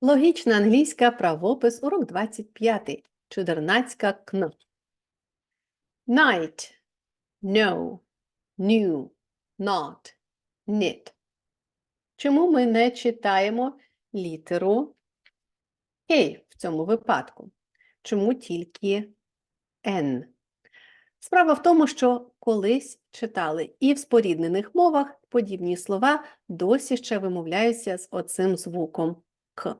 Логічна англійська правопис, урок 25. Чудернацька кн. Night, no, new, not, knit. Чому ми не читаємо літеру K в цьому випадку? Чому тільки N? Справа в тому, що колись читали і в споріднених мовах подібні слова досі ще вимовляються з оцим звуком К.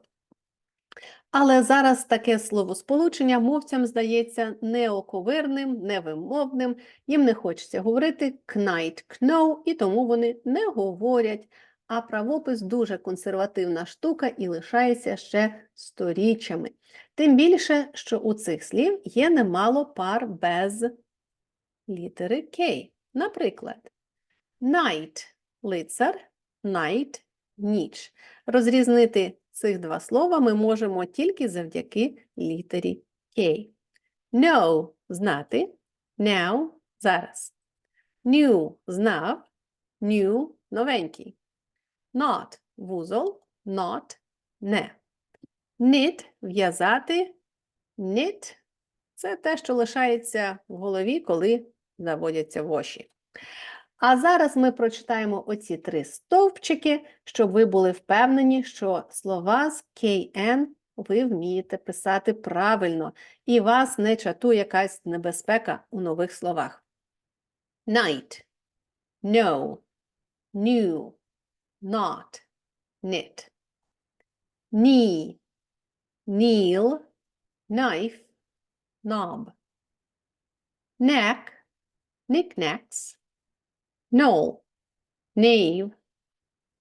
Але зараз таке словосполучення мовцям здається неоковирним, невимовним, їм не хочеться говорити кнайт, кноу, і тому вони не говорять. А правопис дуже консервативна штука і лишається ще сторіччями. Тим більше, що у цих слів є немало пар без літери К. Наприклад, night – лицар, night – ніч. Розрізнити цих два слова ми можемо тільки завдяки літері K. Know – знати, now – зараз. New – знав, new – новенький. Not – вузол, not – не. Knit – в'язати, knit – це те, що лишається в голові, коли заводяться воші. А зараз ми прочитаємо оці три стовпчики, щоб ви були впевнені, що слова з KN ви вмієте писати правильно, і вас не чатує якась небезпека у нових словах. Night, no, new, not, knit. Knee, kneel, knife, knob. Neck, knickknacks. Know, nave,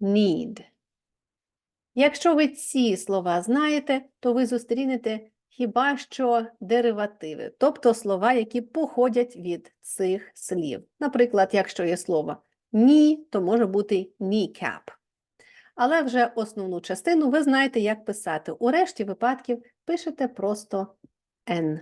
need. Якщо ви ці слова знаєте, то ви зустрінете хіба що деривативи, тобто слова, які походять від цих слів. Наприклад, якщо є слово ні, то може бути kneecap. Але вже основну частину ви знаєте, як писати. У решті випадків пишете просто N.